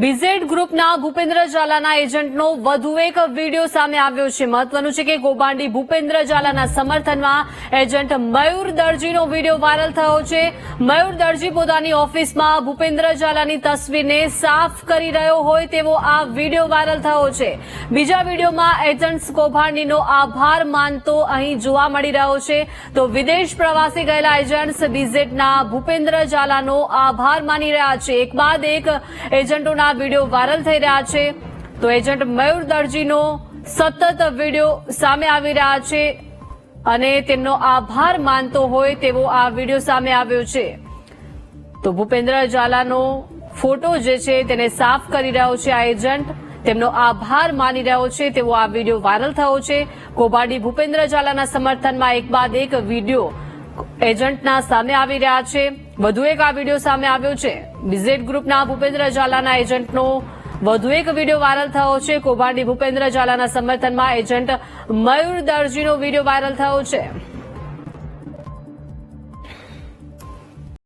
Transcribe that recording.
BZ ગ્રુપના ભૂપેન્દ્ર ઝાલાના એજન્ટનો વધુ એક વીડિયો સામે આવ્યો છે. મહત્વનું છે કે ગોબાંડી ભૂપેન્દ્ર ઝાલાના સમર્થનમાં એજન્ટ મયુર દરજીનો વીડિયો વાયરલ થયો છે. મયુર દરજી પોતાની ઓફિસમાં ભૂપેન્દ્ર ઝાલાની તસવીરને સાફ કરી રહ્યો હોય તેવો આ વીડિયો વાયરલ થયો છે. બીજા વિડીયોમાં એજન્ટ્સ કૌભાંડીનો આભાર માનતો અહીં જોવા મળી રહ્યો છે. તો વિદેશ પ્રવાસે ગયેલા એજન્ટ્સ બીઝેડના ભૂપેન્દ્ર ઝાલાનો આભાર માની રહ્યા છે. એક બાદ એક એજન્ટોના વીડિયો વાયરલ થઈ રહ્યા છે. તો એજન્ટ મયુર દરજીનો સતત વીડિયો સામે આવી રહ્યા છે અને તેમનો આભાર માનતો હોય તેવો આ વીડિયો સામે આવ્યો છે. તો ભૂપેન્દ્ર ઝાલાનો ફોટો જે છે તેને સાફ કરી રહ્યો છે આ એજન્ટ. તેમનો આભાર માની રહ્યો છે તેવો આ વીડિયો વાયરલ થયો છે. કોબાડી ભૂપેન્દ્ર ઝાલાના સમર્થનમાં એક બાદ એક વીડિયો એજન્ટના સામે આવી રહ્યા છે. વધુ એક આ વીડિયો સામે આવ્યો છે. બીઝેડ ગ્રુપના ભૂપેન્દ્ર ઝાલાના એજન્ટનો વધુ એક વીડિયો વાયરલ થયો છે. કૌભાંડી ભૂપેન્દ્ર ઝાલાના સમર્થનમાં એજન્ટ મયુર દરજીનો વીડિયો વાયરલ થયો છે.